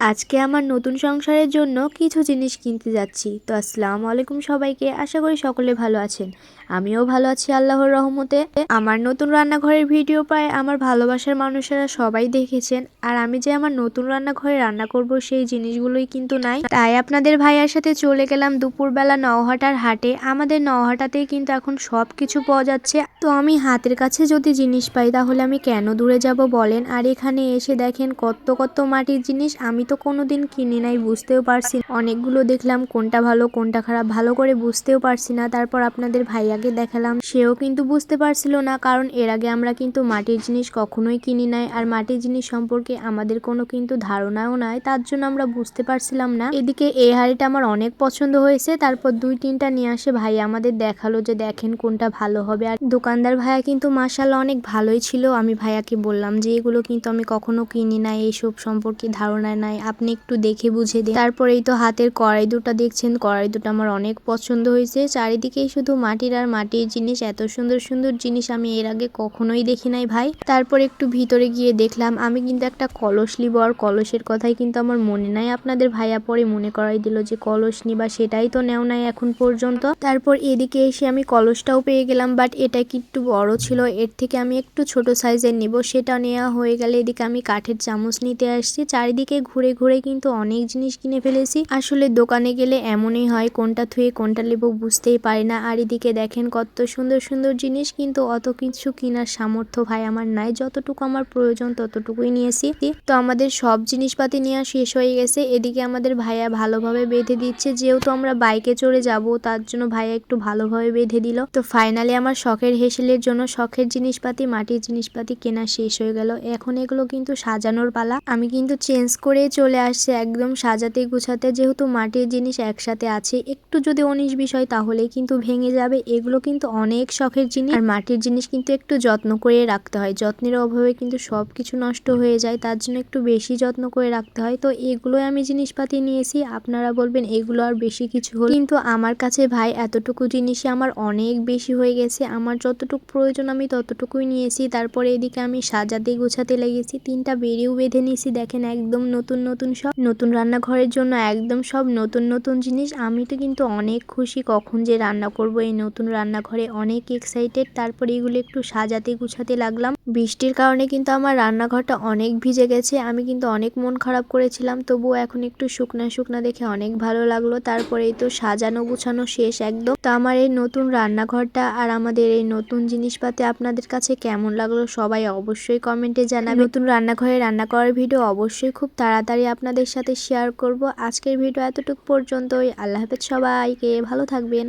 আজকে আমার নতুন সংসারের জন্য কিছু জিনিস কিনতে যাচ্ছি। তো আসসালামু আলাইকুম সবাইকে। আশা করি সকলে ভালো আছেন। আমিও ভালো আছি আল্লাহর রহমতে। আমার নতুন রান্নাঘরের ভিডিও প্রায় আমার ভালোবাসার মানুষেরা সবাই দেখেছেন। আর আমি যে আমার নতুন রান্নাঘরে রান্না করব সেই জিনিসগুলোই কিন্তু নাই। তাই আপনাদের ভাইয়ার সাথে চলে গেলাম দুপুরবেলা নওহাটার হাটে। আমাদের নওহাটাতেই কিন্তু এখন সব কিছু পাওয়া যাচ্ছে। তো আমি হাতের কাছে যদি জিনিস পাই, তাহলে আমি কেন দূরে যাব বলেন? আর এখানে এসে দেখেন কত কত মাটির জিনিস। আমি তো কোনোদিন কিনি নাই, বুঝতেও পারছি অনেকগুলো দেখলাম, কোনটা ভালো, কোনটা খারাপ, ভালো করে বুঝতেও পারছি না। তারপর আপনাদের ভাইয়াকে দেখালাম। সেও কিন্তু বুঝতে পারছিল না, কারণ এর আগে আমরা কিন্তু মাটির জিনিস কখনোই কিনি নাই। আর মাটির জিনিস সম্পর্কে আমাদের কোনো কিন্তু ধারণাও নাই, তার জন্য আমরা বুঝতে পারছিলাম না। এদিকে এই হাড়িটা আমার অনেক পছন্দ হয়েছে। তারপর দুই তিনটা নিয়ে আসে ভাই আমাদের দেখাল যে দেখেন কোনটা ভালো হবে। আর দোকানদার ভাইয়া কিন্তু মাসাল্লাহ অনেক ভালোই ছিল। আমি ভাইয়াকে বললাম যে, এগুলো কিন্তু আমি কখনো কিনি নাই, এইসব সম্পর্কে ধারণা নাই। আপনি একটু দেখে বুঝে দিন। তারপরেই তো হাতের কড়াই দুটো দেখছেন, কড়াই দুটো আমার অনেক পছন্দ হয়েছে। চারিদিকেই শুধু মাটির আর মাটির জিনিস, এত সুন্দর সুন্দর জিনিস আমি এর আগে কখনোই দেখি নাই ভাই। তারপর একটু ভিতরে গিয়ে দেখলাম, আমি কিন্তু একটা কলস নিব আর কলসের কথাই কিন্তু আমার মনে নাই। আপনাদের ভাইয়া পরে মনে করাই দিল যে কলস নিবা সেটাই তো নেও নাই এখন পর্যন্ত। তারপর এদিকে এসে আমি কলসটাও পেয়ে গেলাম বাট এটা কি একটু বড় ছিল, এর থেকে আমি একটু ছোট সাইজের নিব, সেটা নেওয়া হয়ে গেলে এদিকে আমি কাঠের চামচ নিতে আসছি। চারিদিকে ঘুরে ঘুরে ঘুরে কিন্তু অনেক জিনিস কিনে ফেলেছি। আসলে দোকানে গেলে এমনই হয়, কোনটা থুয়ে কোনটা নেব বুঝতেই পারি না। আর এদিকে দেখেন কত সুন্দর সুন্দর জিনিস কিন্তু অত কিছু কেনার সামর্থ্য ভাই আমার নাই। যতটুকু আমার প্রয়োজন ততটুকুই নিয়েছি। তো আমাদের সব জিনিসপাতি নেওয়া শেষ হয়ে গেছে। এদিকে আমাদের ভাইয়া ভালোভাবে বেঁধে দিচ্ছে। যেহেতু আমরা বাইকে চড়ে যাব, তার জন্য ভাইয়া একটু ভালোভাবে বেঁধে দিল। তো ফাইনালি আমার শখের হেসেলের জন্য শখের জিনিসপাতি, মাটির জিনিসপাতি কেনা শেষ হয়ে গেল। এখন এগুলো কিন্তু সাজানোর পালা। আমি কিন্তু চেঞ্জ করে চলে আসছে একদম সাজাতে গুছাতে। যেহেতু মাটির জিনিস একসাথে আছে, একটু যদি উনিশ বিষয় তাহলেই কিন্তু ভেঙে যাবে। এগুলো কিন্তু অনেক শখের জিনিস। আর মাটির জিনিস কিন্তু একটু যত্ন করে রাখতে হয়। যত্নের অভাবে কিন্তু সব কিছু নষ্ট হয়ে যায়, তার জন্য একটু বেশি যত্ন করে রাখতে হয়। তো এগুলোই আমি জিনিসপাতি নিয়েছি। আপনারা বলবেন, এগুলো আর বেশি কিছু হল? কিন্তু আমার কাছে ভাই, এতটুকু জিনিসই আমার অনেক বেশি হয়ে গেছে। আমার যতটুকু প্রয়োজন আমি ততটুকুই নিয়েছি। তারপরে এদিকে আমি সাজাতে গুছাতে লেগেছি। তিনটা বেরিয়েও বেঁধে নিয়েছি। দেখেন, একদম নতুন নতুন সব, নতুন রান্নাঘরের জন্য একদম সব নতুন নতুন জিনিস। আমি তো কিন্তু অনেক খুশি কখন যে রান্না করব এই নতুন রান্নাঘরে। অনেক এক্সাইটেড তারপরে এগুলো একটু সাজাতে গুছাতে লাগলাম। বৃষ্টির কারণে কিন্তু আমার রান্নাঘরটা অনেক ভিজে গেছে। আমি কিন্তু অনেক মন খারাপ করেছিলাম, তবুও এখন একটু শুকনা শুকনা দেখে অনেক ভালো লাগল। তারপরেই তো সাজানো, গুছানো শেষ একদম। তো আমার এই নতুন রান্নাঘরটা আর আমাদের এই নতুন জিনিসপাতি আপনাদের কাছে কেমন লাগল সবাই অবশ্যই কমেন্টে জানাবে নতুন রান্নাঘরে রান্না করার ভিডিও অবশ্যই খুব তাড়াতাড়ি আপনাদের সাথে শেয়ার করব। আজকের ভিডিও এতটুকু পর্যন্তই। আল্লাহ হাফেজ সবাইকে। ভালো থাকবেন।